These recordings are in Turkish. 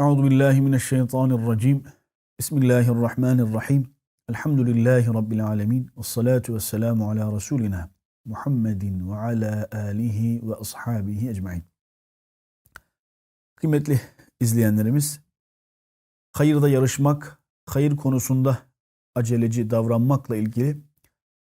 Euzu billahi mineşşeytanirracim. Bismillahirrahmanirrahim. Elhamdülillahi rabbil alamin. Ves salatu vesselamu ala rasulina Muhammedin ve ala alihi ve ashabihi ecmaîn. Kıymetli izleyenlerimiz, hayırda yarışmak, hayır konusunda aceleci davranmakla ilgili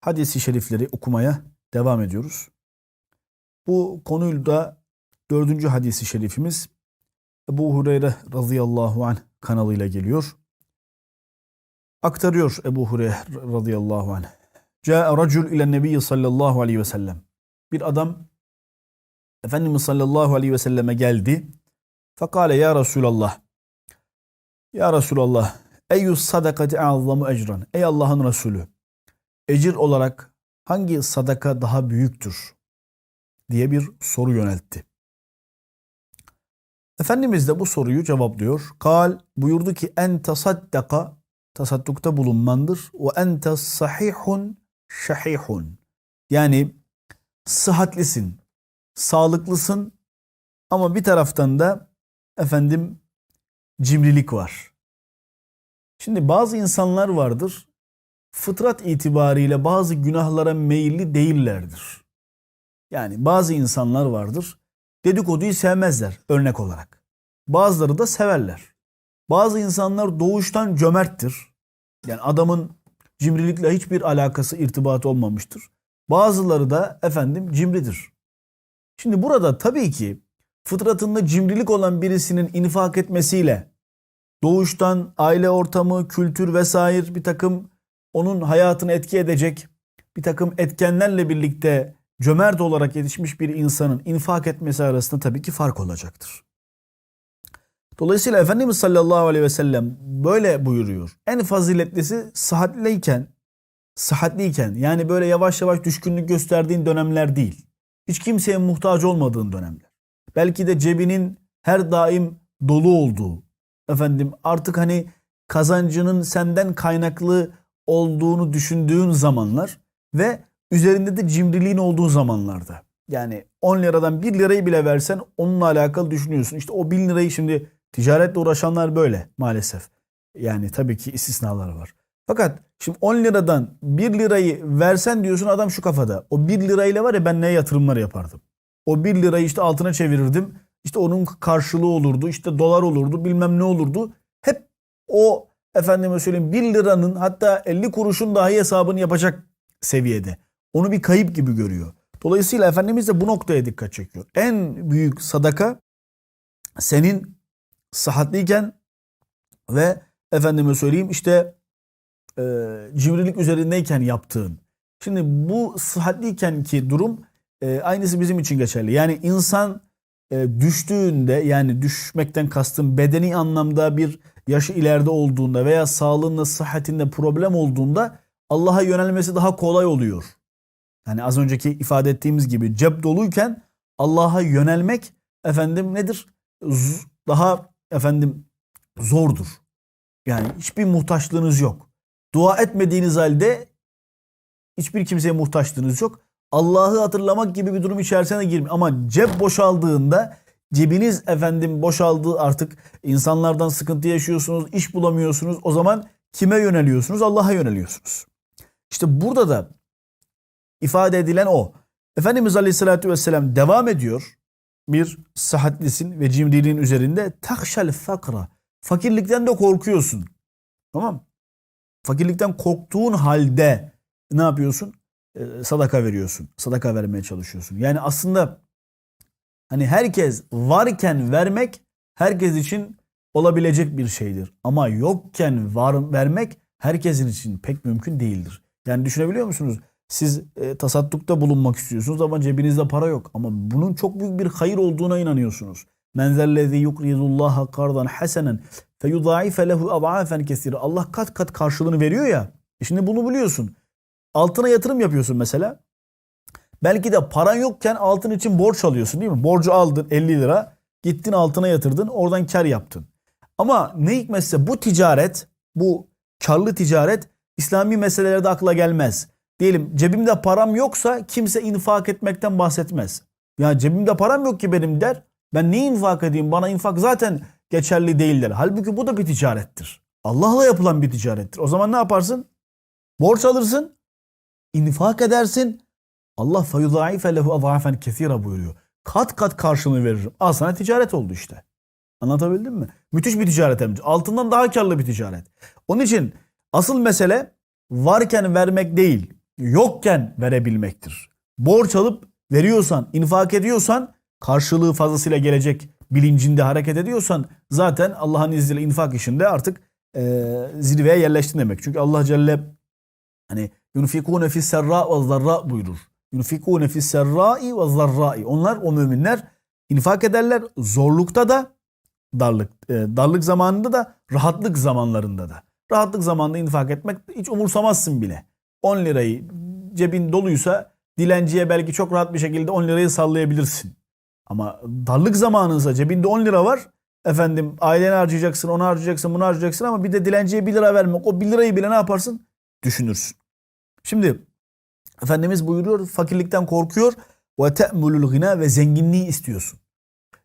hadisi şerifleri okumaya devam ediyoruz. Bu konuyla dördüncü hadisi şerifimiz Ebu Hureyre radıyallahu anh kanalıyla geliyor. Aktarıyor Ebu Hureyre radıyallahu anh. Câe racul ile nebiyyi sallallahu aleyhi ve sellem. Bir adam Efendimiz sallallahu aleyhi ve selleme geldi. Fakale ya Resulallah. Ya Resulallah. Eyyus sadakati azzamu ecran. Ey Allah'ın Resulü. Ecir olarak hangi sadaka daha büyüktür? diye bir soru yöneltti. Efendimiz de bu soruyu cevaplıyor. Kal buyurdu ki en tasaddaka tasaddukta bulunmandır. Ve ente sahihun şahihun. Yani sıhhatlisin, sağlıklısın ama bir taraftan da efendim cimrilik var. Şimdi bazı insanlar vardır. Fıtrat itibariyle bazı günahlara meyilli değillerdir. Yani bazı insanlar vardır. Dedikoduyu sevmezler örnek olarak. Bazıları da severler. Bazı insanlar doğuştan cömerttir. Yani adamın cimrilikle hiçbir alakası, irtibatı olmamıştır. Bazıları da efendim cimridir. Şimdi burada tabii ki fıtratında cimrilik olan birisinin infak etmesiyle doğuştan aile ortamı, kültür vesaire bir takım onun hayatını etki edecek bir takım etkenlerle birlikte cömert olarak yetişmiş bir insanın infak etmesi arasında tabii ki fark olacaktır. Dolayısıyla Efendimiz sallallahu aleyhi ve sellem böyle buyuruyor. En faziletlisi sıhhatliyken, sıhhatliyken yani böyle yavaş yavaş düşkünlük gösterdiğin dönemler değil. Hiç kimseye muhtaç olmadığın dönemler. Belki de cebinin her daim dolu olduğu, efendim artık hani kazancının senden kaynaklı olduğunu düşündüğün zamanlar ve üzerinde de cimriliğin olduğu zamanlarda. Yani 10 liradan 1 lirayı bile versen onunla alakalı düşünüyorsun. İşte o 1000 lirayı şimdi ticaretle uğraşanlar böyle maalesef. Yani tabii ki istisnalar var. Fakat şimdi 10 liradan 1 lirayı versen diyorsun adam şu kafada. O 1 lirayla var ya ben neye yatırımlar yapardım. O 1 lirayı işte altına çevirirdim. İşte onun karşılığı olurdu. işte dolar olurdu. Bilmem ne olurdu. Hep o efendime söyleyeyim 1 liranın hatta 50 kuruşun dahi hesabını yapacak seviyede. Onu bir kayıp gibi görüyor. Dolayısıyla Efendimiz de bu noktaya dikkat çekiyor. En büyük sadaka senin sıhhatliyken ve efendime söyleyeyim işte e, cimrilik üzerindeyken yaptığın. Şimdi bu sıhhatliyken ki durum e, aynısı bizim için geçerli. Yani insan e, düştüğünde yani düşmekten kastım bedeni anlamda bir yaşı ileride olduğunda veya sağlığında sıhhatinde problem olduğunda Allah'a yönelmesi daha kolay oluyor. Yani az önceki ifade ettiğimiz gibi cep doluyken Allah'a yönelmek efendim nedir? Daha efendim zordur. Yani hiçbir muhtaçlığınız yok. Dua etmediğiniz halde hiçbir kimseye muhtaçlığınız yok. Allah'ı hatırlamak gibi bir durum içerisine girmiyor. Ama cep boşaldığında cebiniz efendim boşaldığı artık insanlardan sıkıntı yaşıyorsunuz, iş bulamıyorsunuz. O zaman kime yöneliyorsunuz? Allah'a yöneliyorsunuz. İşte burada da ifade edilen o. Efendimiz Aleyhisselatü Vesselam devam ediyor. Bir sıhhatlisin ve cimriliğin üzerinde takşal fakra. Fakirlikten de korkuyorsun. Tamam Fakirlikten korktuğun halde ne yapıyorsun? Ee, sadaka veriyorsun. Sadaka vermeye çalışıyorsun. Yani aslında hani herkes varken vermek herkes için olabilecek bir şeydir. Ama yokken var vermek herkesin için pek mümkün değildir. Yani düşünebiliyor musunuz? Siz e, tasaddukta bulunmak istiyorsunuz ama cebinizde para yok. Ama bunun çok büyük bir hayır olduğuna inanıyorsunuz. Men zellezî yukridullaha kardan hasenen feyudâife lehu ad'afen kesir. Allah kat kat karşılığını veriyor ya. E şimdi bunu biliyorsun. Altına yatırım yapıyorsun mesela. Belki de paran yokken altın için borç alıyorsun değil mi? Borcu aldın 50 lira. Gittin altına yatırdın. Oradan kar yaptın. Ama ne hikmetse bu ticaret, bu karlı ticaret İslami meselelerde akla gelmez. Diyelim cebimde param yoksa kimse infak etmekten bahsetmez. Ya cebimde param yok ki benim der. Ben ne infak edeyim? Bana infak zaten geçerli değiller. Halbuki bu da bir ticarettir. Allah'la yapılan bir ticarettir. O zaman ne yaparsın? Borç alırsın, infak edersin. Allah feyudaife lehu azafen kesira buyuruyor. Kat kat karşılığını veririm. Al sana ticaret oldu işte. Anlatabildim mi? Müthiş bir ticaret hem. Altından daha karlı bir ticaret. Onun için asıl mesele varken vermek değil, yokken verebilmektir. Borç alıp veriyorsan, infak ediyorsan, karşılığı fazlasıyla gelecek bilincinde hareket ediyorsan zaten Allah'ın izniyle infak işinde artık e, zirveye yerleştin demek. Çünkü Allah Celle hani yunfikune fis serra ve zarra buyurur. Yunfikune fis serra'i ve zarra'i. Onlar o müminler infak ederler zorlukta da darlık e, darlık zamanında da rahatlık zamanlarında da. Rahatlık zamanında infak etmek hiç umursamazsın bile. 10 lirayı cebin doluysa dilenciye belki çok rahat bir şekilde 10 lirayı sallayabilirsin. Ama darlık zamanınızda cebinde 10 lira var. Efendim aileni harcayacaksın, onu harcayacaksın, bunu harcayacaksın ama bir de dilenciye 1 lira vermek. O 1 lirayı bile ne yaparsın? Düşünürsün. Şimdi Efendimiz buyuruyor fakirlikten korkuyor ve te'mulul gina ve zenginliği istiyorsun.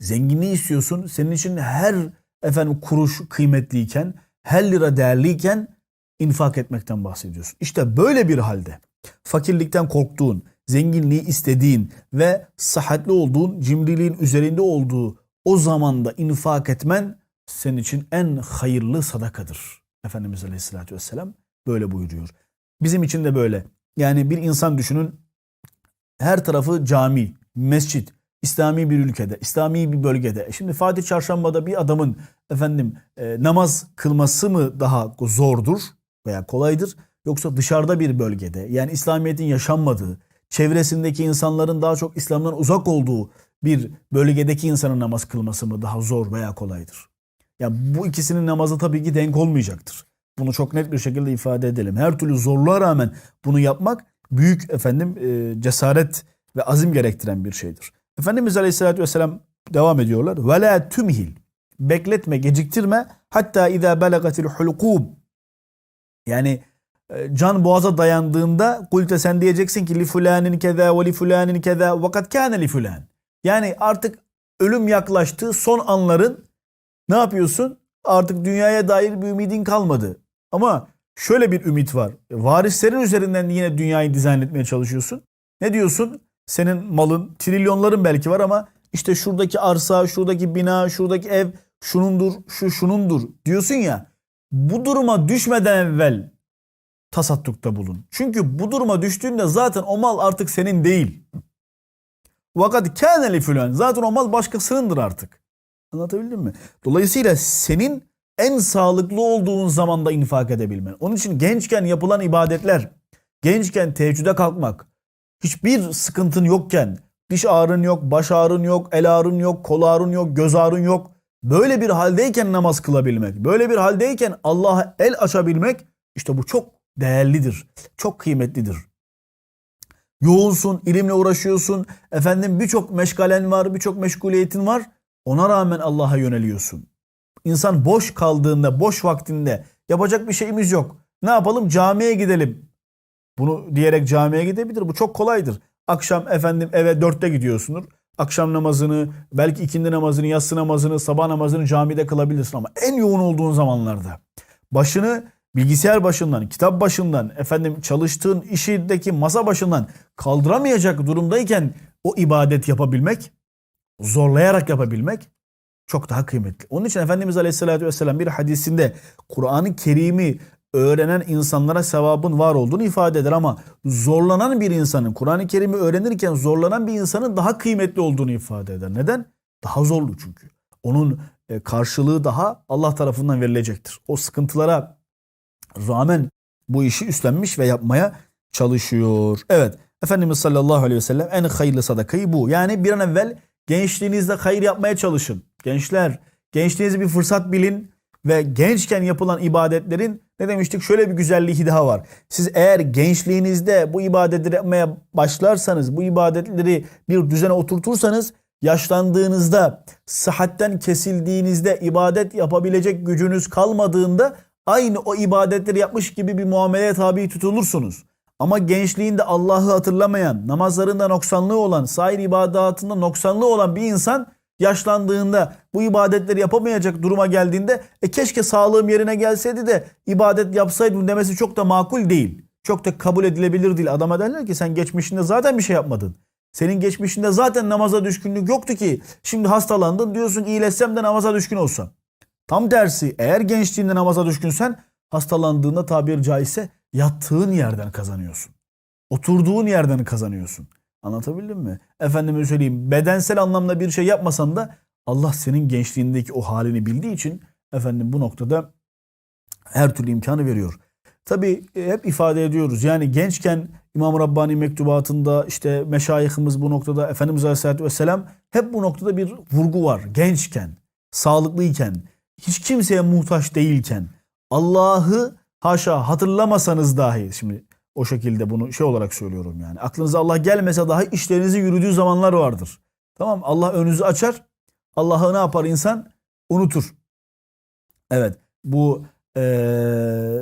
Zenginliği istiyorsun. Senin için her efendim kuruş kıymetliyken, her lira değerliyken infak etmekten bahsediyorsun. İşte böyle bir halde fakirlikten korktuğun, zenginliği istediğin ve sıhhatli olduğun, cimriliğin üzerinde olduğu o zamanda infak etmen senin için en hayırlı sadakadır. Efendimiz Aleyhisselatü Vesselam böyle buyuruyor. Bizim için de böyle. Yani bir insan düşünün her tarafı cami, mescit, İslami bir ülkede, İslami bir bölgede. Şimdi Fatih Çarşamba'da bir adamın efendim e, namaz kılması mı daha zordur veya kolaydır yoksa dışarıda bir bölgede yani İslamiyet'in yaşanmadığı, çevresindeki insanların daha çok İslam'dan uzak olduğu bir bölgedeki insanın namaz kılması mı daha zor veya kolaydır? Ya bu ikisinin namazı tabii ki denk olmayacaktır. Bunu çok net bir şekilde ifade edelim. Her türlü zorluğa rağmen bunu yapmak büyük efendim e, cesaret ve azim gerektiren bir şeydir. Efendimiz Aleyhisselatü Vesselam devam ediyorlar. Ve la tümhil. Bekletme, geciktirme. Hatta izâ belagatil hulukûb. Yani e, can boğaza dayandığında kulte sen diyeceksin ki li fulanin keza ve li fulanin keza vakat kâne li fulan. Yani artık ölüm yaklaştığı son anların ne yapıyorsun? Artık dünyaya dair bir ümidin kalmadı. Ama şöyle bir ümit var. Varislerin üzerinden yine dünyayı dizayn etmeye çalışıyorsun. Ne diyorsun? Senin malın, trilyonların belki var ama işte şuradaki arsa, şuradaki bina, şuradaki ev şunundur, şu şunundur diyorsun ya. Bu duruma düşmeden evvel tasattukta bulun. Çünkü bu duruma düştüğünde zaten o mal artık senin değil. Vakat kâneli filan. Zaten o mal başkasınındır artık. Anlatabildim mi? Dolayısıyla senin en sağlıklı olduğun zamanda infak edebilmen. Onun için gençken yapılan ibadetler, gençken teheccüde kalkmak, hiçbir sıkıntın yokken, diş ağrın yok, baş ağrın yok, el ağrın yok, kol ağrın yok, göz ağrın yok. Böyle bir haldeyken namaz kılabilmek, böyle bir haldeyken Allah'a el açabilmek işte bu çok değerlidir, çok kıymetlidir. Yoğunsun, ilimle uğraşıyorsun, efendim birçok meşgalen var, birçok meşguliyetin var. Ona rağmen Allah'a yöneliyorsun. İnsan boş kaldığında, boş vaktinde yapacak bir şeyimiz yok. Ne yapalım? Camiye gidelim. Bunu diyerek camiye gidebilir. Bu çok kolaydır. Akşam efendim eve dörtte gidiyorsunuz. Akşam namazını, belki ikindi namazını, yatsı namazını, sabah namazını camide kılabilirsin ama en yoğun olduğun zamanlarda başını bilgisayar başından, kitap başından, efendim çalıştığın işindeki masa başından kaldıramayacak durumdayken o ibadet yapabilmek, zorlayarak yapabilmek çok daha kıymetli. Onun için Efendimiz Aleyhisselatü Vesselam bir hadisinde Kur'an-ı Kerim'i öğrenen insanlara sevabın var olduğunu ifade eder ama zorlanan bir insanın Kur'an-ı Kerim'i öğrenirken zorlanan bir insanın daha kıymetli olduğunu ifade eder. Neden? Daha zorlu çünkü. Onun e, karşılığı daha Allah tarafından verilecektir. O sıkıntılara rağmen bu işi üstlenmiş ve yapmaya çalışıyor. Evet Efendimiz sallallahu aleyhi ve sellem en hayırlı sadakayı bu. Yani bir an evvel gençliğinizde hayır yapmaya çalışın. Gençler gençliğinizi bir fırsat bilin ve gençken yapılan ibadetlerin ne demiştik şöyle bir güzelliği daha var. Siz eğer gençliğinizde bu ibadetleri yapmaya başlarsanız bu ibadetleri bir düzene oturtursanız yaşlandığınızda sıhhatten kesildiğinizde ibadet yapabilecek gücünüz kalmadığında aynı o ibadetleri yapmış gibi bir muameleye tabi tutulursunuz. Ama gençliğinde Allah'ı hatırlamayan, namazlarında noksanlığı olan, sair ibadatında noksanlığı olan bir insan Yaşlandığında bu ibadetleri yapamayacak duruma geldiğinde e keşke sağlığım yerine gelseydi de ibadet yapsaydım demesi çok da makul değil. Çok da kabul edilebilir değil. Adama derler ki sen geçmişinde zaten bir şey yapmadın. Senin geçmişinde zaten namaza düşkünlük yoktu ki. Şimdi hastalandın diyorsun iyileşsem de namaza düşkün olsam. Tam tersi eğer gençliğinde namaza düşkünsen hastalandığında tabiri caizse yattığın yerden kazanıyorsun. Oturduğun yerden kazanıyorsun. Anlatabildim mi? Efendime söyleyeyim bedensel anlamda bir şey yapmasan da Allah senin gençliğindeki o halini bildiği için efendim bu noktada her türlü imkanı veriyor. Tabi hep ifade ediyoruz yani gençken İmam Rabbani mektubatında işte meşayihimiz bu noktada Efendimiz Aleyhisselatü Vesselam hep bu noktada bir vurgu var. Gençken, sağlıklıyken, hiç kimseye muhtaç değilken, Allah'ı haşa hatırlamasanız dahi şimdi o şekilde bunu şey olarak söylüyorum yani. Aklınıza Allah gelmese dahi işlerinizi yürüdüğü zamanlar vardır. Tamam Allah önünüzü açar. Allah'ı ne yapar insan? Unutur. Evet bu ee,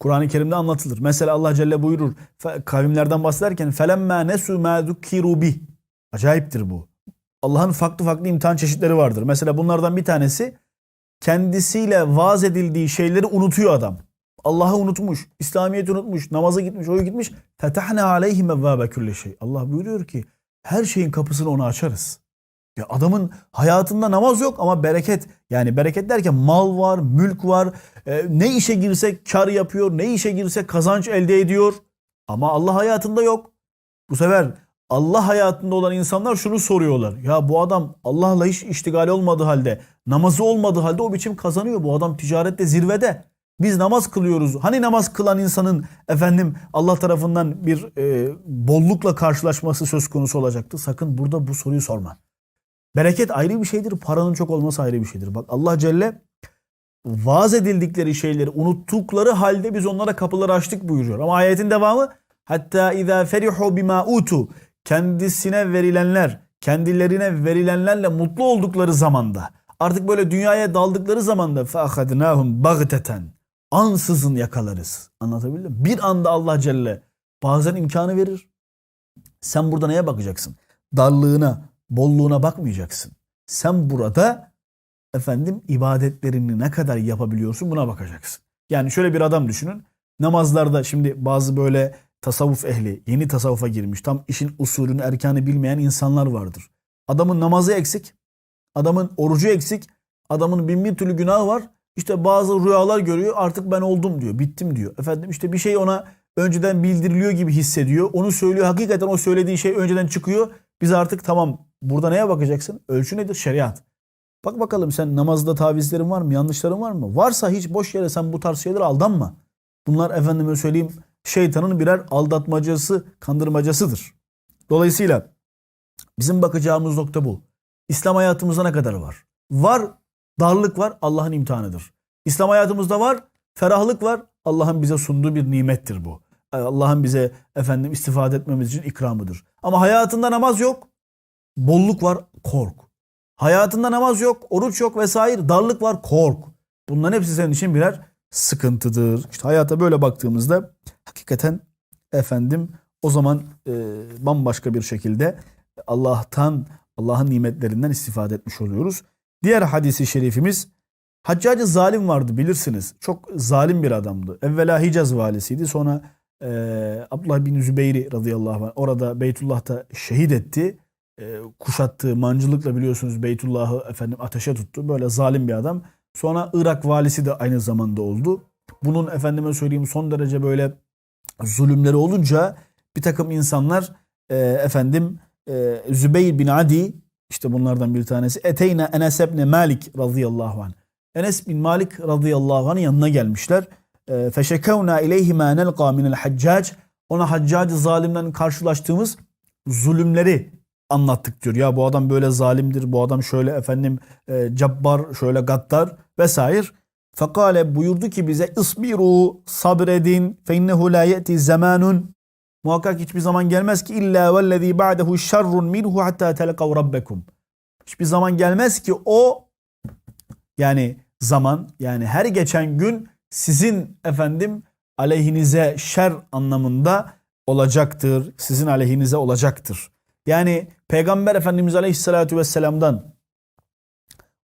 Kur'an-ı Kerim'de anlatılır. Mesela Allah Celle buyurur fe- kavimlerden bahsederken فَلَمَّا نَسُوا مَا ذُكِّرُوا بِهِ Acayiptir bu. Allah'ın farklı farklı imtihan çeşitleri vardır. Mesela bunlardan bir tanesi kendisiyle vaaz edildiği şeyleri unutuyor adam. Allah'ı unutmuş, İslamiyet'i unutmuş, namaza gitmiş, oyu gitmiş. Fetahne aleyhi mevvâbe külle şey. Allah buyuruyor ki her şeyin kapısını ona açarız. Ya adamın hayatında namaz yok ama bereket. Yani bereket derken mal var, mülk var. E, ne işe girse kar yapıyor, ne işe girse kazanç elde ediyor. Ama Allah hayatında yok. Bu sefer Allah hayatında olan insanlar şunu soruyorlar. Ya bu adam Allah'la hiç iştigal olmadığı halde, namazı olmadığı halde o biçim kazanıyor. Bu adam ticarette zirvede. Biz namaz kılıyoruz. Hani namaz kılan insanın efendim Allah tarafından bir e, bollukla karşılaşması söz konusu olacaktı. Sakın burada bu soruyu sorma. Bereket ayrı bir şeydir, paranın çok olması ayrı bir şeydir. Bak Allah Celle vaaz edildikleri şeyleri unuttukları halde biz onlara kapıları açtık buyuruyor. Ama ayetin devamı hatta izâ ferihu bima utu kendisine verilenler, kendilerine verilenlerle mutlu oldukları zamanda artık böyle dünyaya daldıkları zamanda فَاَخَدْنَاهُمْ بَغْتَةً ansızın yakalarız. Anlatabildim mi? Bir anda Allah Celle bazen imkanı verir. Sen burada neye bakacaksın? Darlığına, bolluğuna bakmayacaksın. Sen burada efendim ibadetlerini ne kadar yapabiliyorsun buna bakacaksın. Yani şöyle bir adam düşünün. Namazlarda şimdi bazı böyle tasavvuf ehli, yeni tasavvufa girmiş, tam işin usulünü, erkanı bilmeyen insanlar vardır. Adamın namazı eksik, adamın orucu eksik, adamın bin bir türlü günahı var. İşte bazı rüyalar görüyor artık ben oldum diyor, bittim diyor. Efendim işte bir şey ona önceden bildiriliyor gibi hissediyor. Onu söylüyor. Hakikaten o söylediği şey önceden çıkıyor. Biz artık tamam burada neye bakacaksın? Ölçü nedir? Şeriat. Bak bakalım sen namazda tavizlerin var mı? Yanlışların var mı? Varsa hiç boş yere sen bu tarz şeylere aldanma. Bunlar efendime söyleyeyim şeytanın birer aldatmacası, kandırmacasıdır. Dolayısıyla bizim bakacağımız nokta bu. İslam hayatımızda ne kadar var? Var, darlık var, Allah'ın imtihanıdır. İslam hayatımızda var, ferahlık var, Allah'ın bize sunduğu bir nimettir bu. Allah'ın bize efendim istifade etmemiz için ikramıdır. Ama hayatında namaz yok, bolluk var, kork. Hayatında namaz yok, oruç yok vesaire, darlık var, kork. Bunların hepsi senin için birer sıkıntıdır. İşte hayata böyle baktığımızda hakikaten efendim o zaman e, bambaşka bir şekilde Allah'tan, Allah'ın nimetlerinden istifade etmiş oluyoruz. Diğer hadisi şerifimiz Haccacı zalim vardı bilirsiniz. Çok zalim bir adamdı. Evvela Hicaz valisiydi. Sonra e, Abdullah bin Zübeyri radıyallahu anh orada Beytullah'ta şehit etti. E, kuşattığı mancılıkla biliyorsunuz Beytullah'ı efendim ateşe tuttu. Böyle zalim bir adam. Sonra Irak valisi de aynı zamanda oldu. Bunun efendime söyleyeyim son derece böyle zulümleri olunca bir takım insanlar e, efendim e, Zübeyir bin Adi işte bunlardan bir tanesi Eteyne Enes ibn Malik radıyallahu anh. Enes bin Malik radıyallahu anh'ın yanına gelmişler. E, Feşekevna ileyhi ma nelqa minel haccac. Ona haccacı zalimden karşılaştığımız zulümleri anlattık diyor. Ya bu adam böyle zalimdir, bu adam şöyle efendim e, cabbar, şöyle gaddar vesaire. Fekale buyurdu ki bize isbiru sabredin fe innehu la yeti zamanun muhakkak hiçbir zaman gelmez ki illa vellezî ba'dehu şerrun minhu hatta telekav rabbekum. Hiçbir zaman gelmez ki o yani zaman yani her geçen gün sizin efendim aleyhinize şer anlamında olacaktır. Sizin aleyhinize olacaktır. Yani Peygamber Efendimiz Aleyhisselatü Vesselam'dan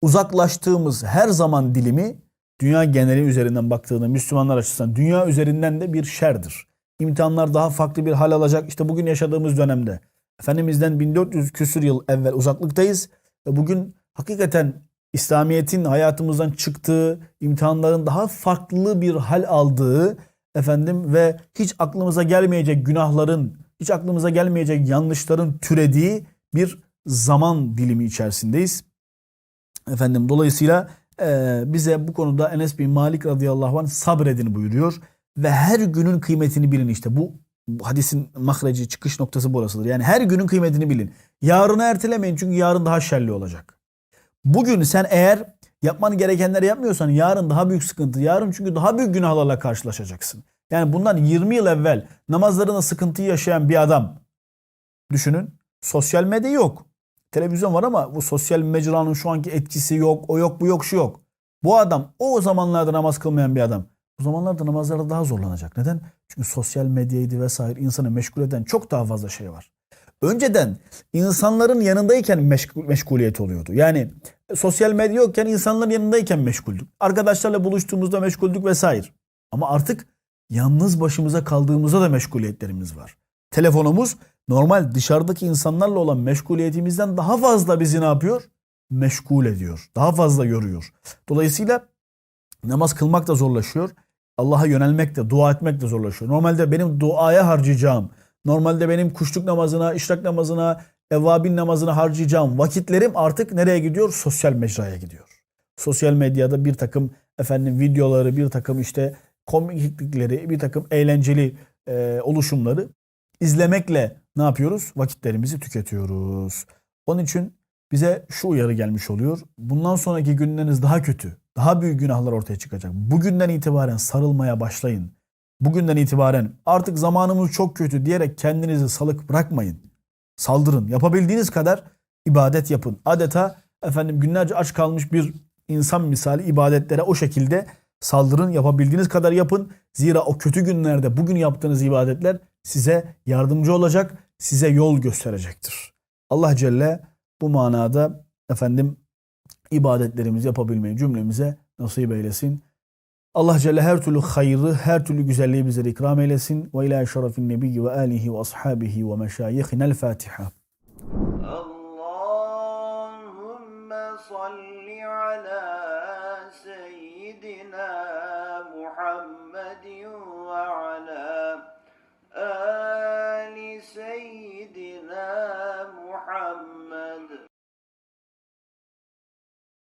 uzaklaştığımız her zaman dilimi dünya geneli üzerinden baktığında Müslümanlar açısından dünya üzerinden de bir şerdir. İmtihanlar daha farklı bir hal alacak. İşte bugün yaşadığımız dönemde Efendimiz'den 1400 küsür yıl evvel uzaklıktayız ve bugün hakikaten İslamiyet'in hayatımızdan çıktığı, imtihanların daha farklı bir hal aldığı efendim ve hiç aklımıza gelmeyecek günahların, hiç aklımıza gelmeyecek yanlışların türediği bir zaman dilimi içerisindeyiz. Efendim dolayısıyla e, bize bu konuda Enes bin Malik radıyallahu anh sabredin buyuruyor ve her günün kıymetini bilin işte bu, hadisin mahreci çıkış noktası burasıdır. Yani her günün kıymetini bilin. Yarını ertelemeyin çünkü yarın daha şerli olacak. Bugün sen eğer yapman gerekenleri yapmıyorsan yarın daha büyük sıkıntı. Yarın çünkü daha büyük günahlarla karşılaşacaksın. Yani bundan 20 yıl evvel namazlarında sıkıntı yaşayan bir adam düşünün. Sosyal medya yok. Televizyon var ama bu sosyal mecranın şu anki etkisi yok. O yok bu yok şu yok. Bu adam o zamanlarda namaz kılmayan bir adam. Bu zamanlarda namazlarda daha zorlanacak. Neden? Çünkü sosyal medyaydı vesaire insanı meşgul eden çok daha fazla şey var. Önceden insanların yanındayken meşgul, meşguliyet oluyordu. Yani sosyal medya yokken insanların yanındayken meşguldük. Arkadaşlarla buluştuğumuzda meşguldük vesaire. Ama artık yalnız başımıza kaldığımızda da meşguliyetlerimiz var. Telefonumuz normal dışarıdaki insanlarla olan meşguliyetimizden daha fazla bizi ne yapıyor? Meşgul ediyor. Daha fazla yoruyor. Dolayısıyla namaz kılmak da zorlaşıyor. Allah'a yönelmek de, dua etmek de zorlaşıyor. Normalde benim duaya harcayacağım, normalde benim kuşluk namazına, işrak namazına, evvabin namazına harcayacağım vakitlerim artık nereye gidiyor? Sosyal mecraya gidiyor. Sosyal medyada bir takım efendim videoları, bir takım işte komiklikleri, bir takım eğlenceli e, oluşumları izlemekle ne yapıyoruz? Vakitlerimizi tüketiyoruz. Onun için bize şu uyarı gelmiş oluyor. Bundan sonraki günleriniz daha kötü. Daha büyük günahlar ortaya çıkacak. Bugünden itibaren sarılmaya başlayın. Bugünden itibaren artık zamanımız çok kötü diyerek kendinizi salık bırakmayın. Saldırın. Yapabildiğiniz kadar ibadet yapın. Adeta efendim günlerce aç kalmış bir insan misali ibadetlere o şekilde saldırın. Yapabildiğiniz kadar yapın. Zira o kötü günlerde bugün yaptığınız ibadetler size yardımcı olacak, size yol gösterecektir. Allah Celle bu manada efendim ibadetlerimizi yapabilmeyi cümlemize nasip eylesin. Allah Celle her türlü hayrı, her türlü güzelliği bize ikram eylesin. Ve ila şerefin nebiyyi ve alihi ve ashabihi ve meşayihinel Fatiha.